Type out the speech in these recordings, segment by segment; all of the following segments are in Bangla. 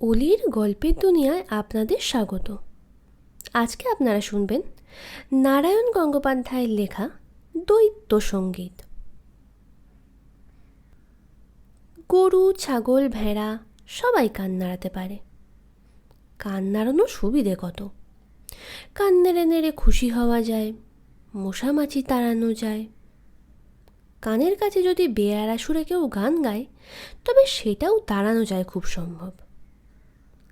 অলির গল্পের দুনিয়ায় আপনাদের স্বাগত। আজকে আপনারা শুনবেন নারায়ণ গঙ্গোপাধ্যায়ের লেখা দৈত্য সংগীত। গরু, ছাগল, ভেড়া সবাই কান নাড়াতে পারে। কান নাড়ানোর সুবিধে কত? কান নেড়ে নেড়ে খুশি হওয়া যায়, মশামাছি তাড়ানো যায়। কানের কাছে যদি বেয়ারা সুরে কেউ গান গায়, তবে সেটাও তাড়ানো যায় খুব সম্ভব।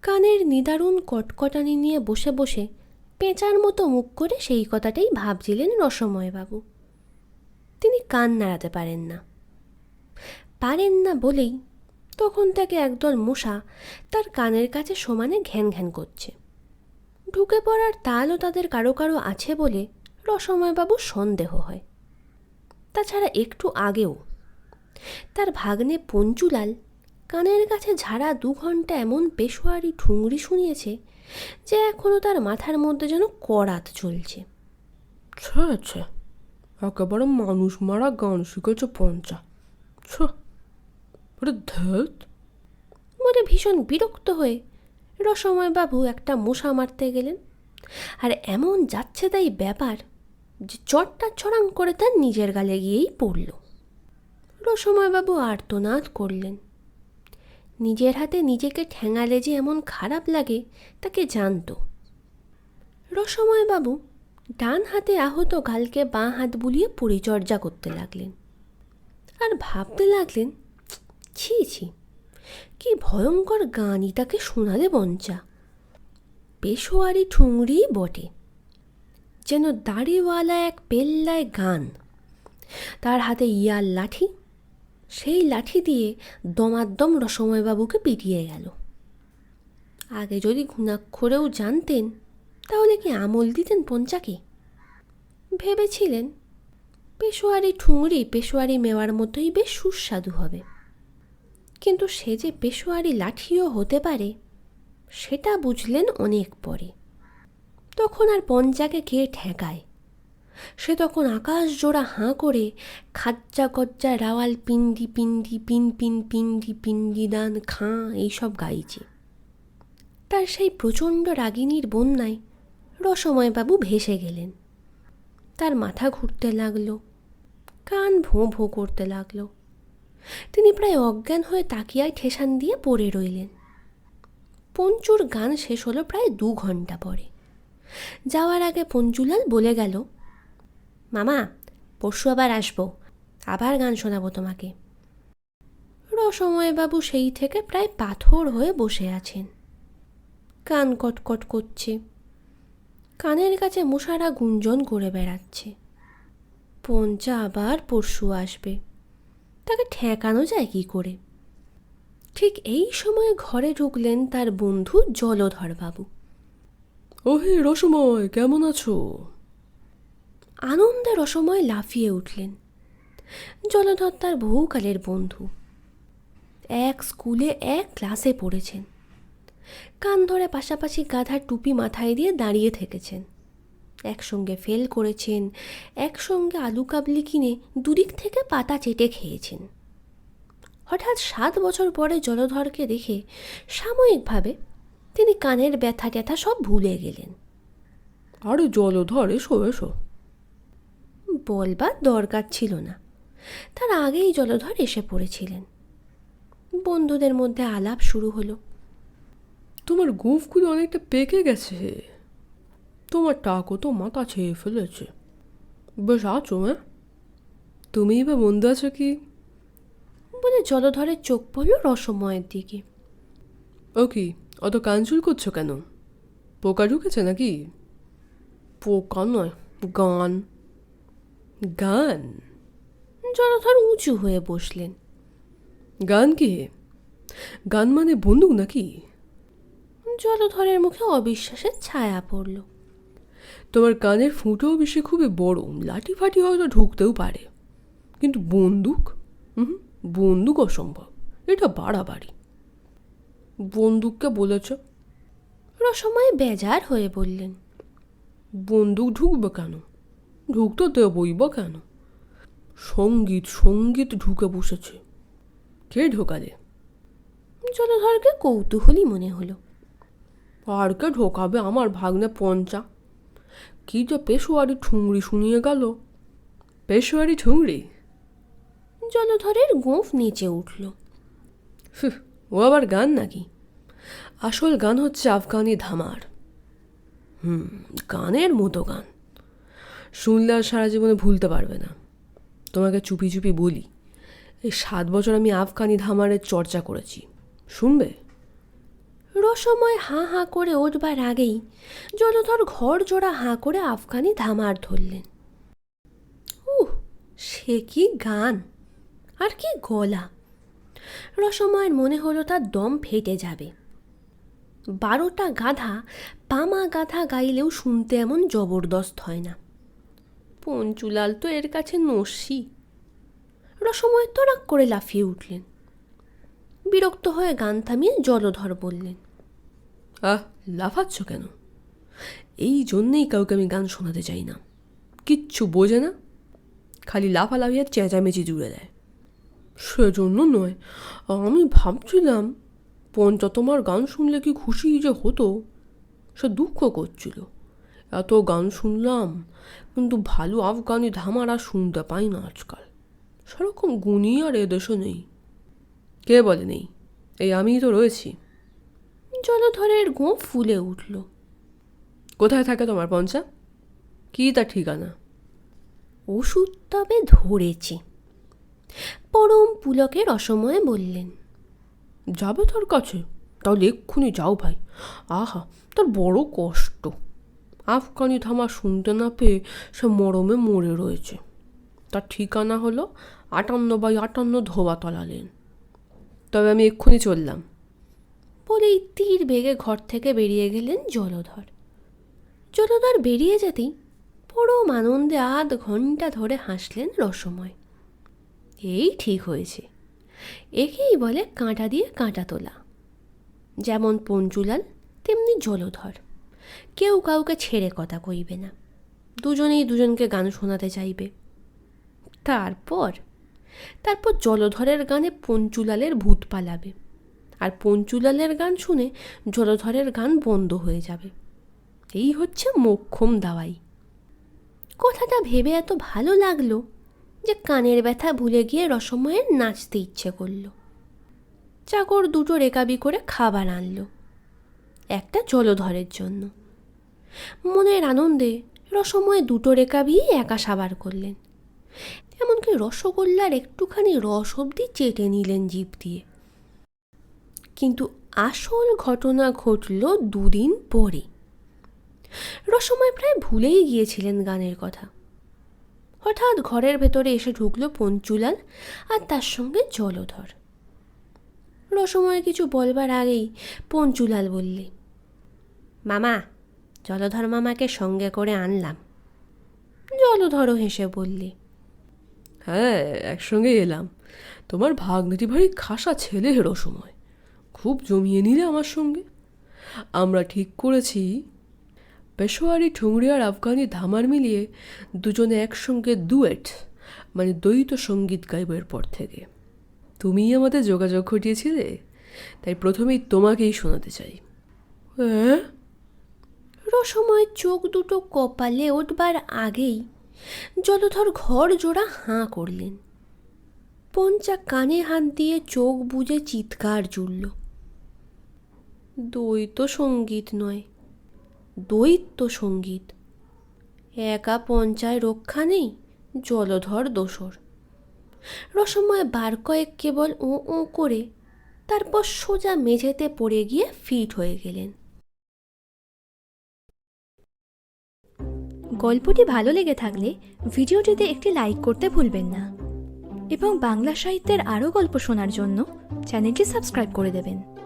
কানের নিদারুণ কটকটানি নিয়ে বসে বসে পেঁচার মতো মুখ করে সেই কথাটাই ভাবছিলেন রসময়বাবু। তিনি কান নাড়াতে পারেন না। পারেন না বলেই তখন তাকে একদল মশা তার কানের কাছে সমানে ঘ্যান ঘ্যান করছে। ঢুকে পড়ার তালও তাদের কারও কারও আছে বলে রসময়বাবু সন্দেহ হয়। তাছাড়া একটু আগেও তার ভাগ্নে পঞ্চুলাল কানের কাছে ঝাড়া দু ঘণ্টা এমন পেশোয়ারি ঠুংরি শুনিয়েছে যে এখনও তার মাথার মধ্যে যেন করাত চলছে। একেবারে মানুষ মারা গান শিখেছে পঞ্চা। বলে ভীষণ বিরক্ত হয়ে রসময় বাবু একটা মশা মারতে গেলেন। আর এমন যাচ্ছে তাই ব্যাপার যে চটটা ছড়াং করে তার নিজের গালে গিয়েই পড়ল। রসময় বাবু আর্তনাদ করলেন। নিজের হাতে নিজেকে ঠেঙালে যে এমন খারাপ লাগে, তাকে জানতো। রসময়বাবু ডান হাতে আহত গালকে বাঁ হাত বুলিয়ে পরিচর্যা করতে লাগলেন। আর ভাবতে লাগলেন, ছি ছি, কি ভয়ঙ্কর গানই তাকে শোনালে বঞ্চা। পেশোয়ারি ঠুংরি বটে, যেন দাড়িওয়ালা এক পেল্লায় গান। তার হাতে ইয়ার লাঠি সেই লাঠি দিয়ে দমাদ্দম রসময়বাবুকে পিটিয়ে গেল। আগে যদি ঘুণাক্ষরেও জানতেন, তাহলে কি আমল দিতেন পঞ্চাকে? ভেবেছিলেন, পেশোয়ারি ঠুংরি পেশোয়ারি মেওয়ার মতোই বেশ সুস্বাদু হবে। কিন্তু সে যে পেশোয়ারি লাঠিও হতে পারে, সেটা বুঝলেন অনেক পরে। তখন আর পঞ্চাকে কে ঠেকায়? সে তখন আকাশ জোড়া হাঁ করে খাজ্জা গজ্জা রাওয়াল পিন্ডি পিন্ডি পিন পিন পিন্ডি পিন্ডি দান খাঁ এইসব গাইছে। তার সেই প্রচণ্ড রাগিনীর বন্যায় রসময়বাবু ভেসে গেলেন। তার মাথা ঘুরতে লাগল, কান ভোঁ ভোঁ করতে লাগল। তিনি প্রায় অজ্ঞান হয়ে তাকিয়ায় ঠেসান দিয়ে পড়ে রইলেন। পঞ্চুর গান শেষ হলো প্রায় দু ঘণ্টা পরে। যাওয়ার আগে পঞ্চুলাল বলে গেল মামা, পরশু আবার আসব। আবার গান শোনাবো তোমাকে। রসময়বাবু সেই থেকে প্রায় পাথর হয়ে বসে আছেন। কান কটকট করছে। কানের কাছে মশারা গুঞ্জন করে বেড়াচ্ছে। পঞ্চা আবার পরশু আসবে। তাকে ঠেকানো যায় কি করে? ঠিক এই সময় ঘরে ঢুকলেন তার বন্ধু জলধরবাবু। ওহে রসময়, কেমন আছো? আনন্দে রসময় লাফিয়ে উঠলেন। জলধর তার বহুকালের বন্ধু। এক স্কুলে এক ক্লাসে পড়েছেন। কান ধরে পাশাপাশি গাধার টুপি মাথায় দিয়ে দাঁড়িয়ে থেকেছেন। একসঙ্গে ফেল করেছেন, একসঙ্গে আলু কাবলি কিনে দুদিক থেকে পাতা চেটে খেয়েছেন। হঠাৎ সাত বছর পরে জলধরকে দেখে সাময়িকভাবে তিনি কানের ব্যথা ট্যাথা সব ভুলে গেলেন। আরে জলধর, এসো এসো। বলবার দরকার ছিল না। তার আগেই জলধর এসে পড়েছিলেন। বন্ধুদের মধ্যে আলাপ শুরু হলো। তোমার গোফগুলো অনেকটা পেকে গেছে। তোমার টাকও তো মাথা ছেয়ে ফেলেছে। বেশ আছো হ্যাঁ? তুমিই বা বন্ধু আছো কি? বলে জলধরের চোখ পড়ল রসময়ের দিকে। ও কি অত কানচুল করছ কেন? পোকা ঢুকেছে নাকি? পোকা নয় গান। গান। জলধর উঁচু হয়ে বসলেন। গান কি? গান মানে বন্দুক নাকি? জলধরের মুখে অবিশ্বাসের ছায়া পড়ল। তোমার কানের ফুটোও বেশি খুবই বড় লাঠি ফাটি হয়তো ঢুকতেও পারে। কিন্তু বন্দুক? হুম বন্দুক অসম্ভব এটা বাড়াবাড়ি। বন্দুককে বলেছ? রসময় বেজার হয়ে বললেন। বন্দুক ঢুকবে কেন? ঢুকতে দেবই বা কেন? সংগীত সংগীত ঢুকে বসেছে। কে ঢোকালে? জলধরকে কৌতূহলী মনে হলো। পার্কে ঢোকাবে আমার ভাগ্নে পঞ্চা। কি যে পেশোয়ারি ঠুংরি শুনিয়ে গেল। পেশোয়ারি ঠুংরি? জলধরের গোঁফ নেচে উঠল। ও আবার গান নাকি? আসল গান হচ্ছে আফগানি ধামার। হুম গানের মতো গান। শুনলে আর সারা জীবনে ভুলতে পারবে না। তোমাকে চুপি চুপি বলি, এই সাত বছর আমি আফগানি ধামারের চর্চা করেছি। শুনবে? রসময় হাঁ হাঁ করে উঠবার আগেই জলধর ঘর জোড়া হাঁ করে আফগানি ধামার ধরলেন। উহ, সে কি গান! আর কি গলা! রসময়ের মনে হলো তার দম ফেটে যাবে। বারোটা গাধা, পামা গাধা গাইলেও শুনতে এমন জবরদস্ত হয় না। পঞ্চুলাল তো এর কাছে নস্যি। রসময় তরাক করে লাফিয়ে উঠলেন। বিরক্ত হয়ে গান থামিয়ে জলধর বললেন, আহ, লাফাচ্ছ কেন? এই জন্যেই কাউকে আমি গান শোনাতে চাই না। কিচ্ছু বোঝে না। খালি লাফালাফি আর চেঁচামেচি জুড়ে দেয়। সেজন্য নয়, আমি ভাবছিলাম, পঞ্চা তোমার গান শুনলে কি খুশি যে হতো? সে দুঃখ করছিল। এত গান শুনলাম কিন্তু ভালো আফগানি ধামার শুনতে পাই না আজকাল। সেরকম গুণই আর এদেশে নেই। কে বলে নেই? এই আমিই তো রয়েছি। জলধরের গোঁফ ফুলে উঠল। কোথায় থাকে তোমার পঞ্চা? কি তার ঠিকানা? ওষুধ তবে ধরেছে। পরম পুলকের অসময়ে বললেন যাবে তার কাছে তাহলে এক্ষুনি যাও ভাই। আহা তার বড় কষ্ট। আফগানি ধামা শুনতে না পেয়ে সে মরমে মরে রয়েছে। তার ঠিকানা হলো আটান্ন বাই আটান্ন ধোবাতলা লেন। তবে আমি এক্ষুনি চললাম। বলেই তীর বেগে ঘর থেকে বেরিয়ে গেলেন জলধর। জলধর বেরিয়ে যেতেই পরম আনন্দে আধ ঘণ্টা ধরে হাসলেন রসময়। এই ঠিক হয়েছে। একেই বলে কাঁটা দিয়ে কাঁটা তোলা। যেমন পঞ্চুলাল তেমনি জলধর। কেউ কাউকে ছেড়ে কথা কইবে না। দুজনেই দুজনকে গান শোনাতে চাইবে। তারপর তারপর জলধরের গানে পঞ্চুলালের ভূত পালাবে। আর পঞ্চুলালের গান শুনে জলধরের গান বন্ধ হয়ে যাবে। এই হচ্ছে মোক্ষম দাওয়াই। কথাটা ভেবে এত ভালো লাগল যে কানের ব্যথা ভুলে গিয়ে রসময়ের নাচতে ইচ্ছে করল। চাকর দুটো রেকাবি করে খাবার আনলো। একটা জলধরের জন্য। মনের আনন্দে রসময় দুটো রেকাবি একা সাবার করলেন। এমনকি রসগোল্লার একটুখানি রস অবধি চেটে নিলেন জিভ দিয়ে। কিন্তু আসল ঘটনা ঘটল দুদিন পরে। রসময় প্রায় ভুলেই গিয়েছিলেন গানের কথা। হঠাৎ ঘরের ভেতরে এসে ঢুকলো পঞ্চুলাল আর তার সঙ্গে জলধর। রসময় কিছু বলবার আগেই পঞ্চুলাল বললে মামা জলধর মামাকে সঙ্গে করে আনলাম। জলধরও হেসে বললি হ্যাঁ একসঙ্গে এলাম। তোমার ভাগ্নেটি ভারী খাসা ছেলে হেরো সময় খুব জমিয়ে নিলে আমার সঙ্গে। আমরা ঠিক করেছি। পেশোয়ারি ঠুংরি আর আফগানি ধামার মিলিয়ে দুজনে একসঙ্গে দুয়েট মানে দ্বৈত সংগীত গাইব এরপর থেকে। তুমিই আমাদের যোগাযোগ ঘটিয়েছিলে তাই প্রথমেই তোমাকেই শোনাতে চাই। হ্যাঁ? রসময় চোখ দুটো কপালে উঠবার আগেই জলধর ঘর জোড়া হাঁ করলেন। পঞ্চা কানে হাত দিয়ে চোখ বুজে চিৎকার জুড়ল। দ্বৈত সংগীত নয়, দ্বৈত সংগীত। একা পঞ্চায় রক্ষা নেই, জলধর দোসর। রসময় বার কয়েক কেবল ও ও করে তারপর সোজা মেঝেতে পড়ে গিয়ে ফিট হয়ে গেলেন। গল্পটি ভালো লেগে থাকলে ভিডিওটিতে একটি লাইক করতে ভুলবেন না। এবং বাংলা সাহিত্যের আরও গল্প শোনার জন্য চ্যানেলটি সাবস্ক্রাইব করে দেবেন।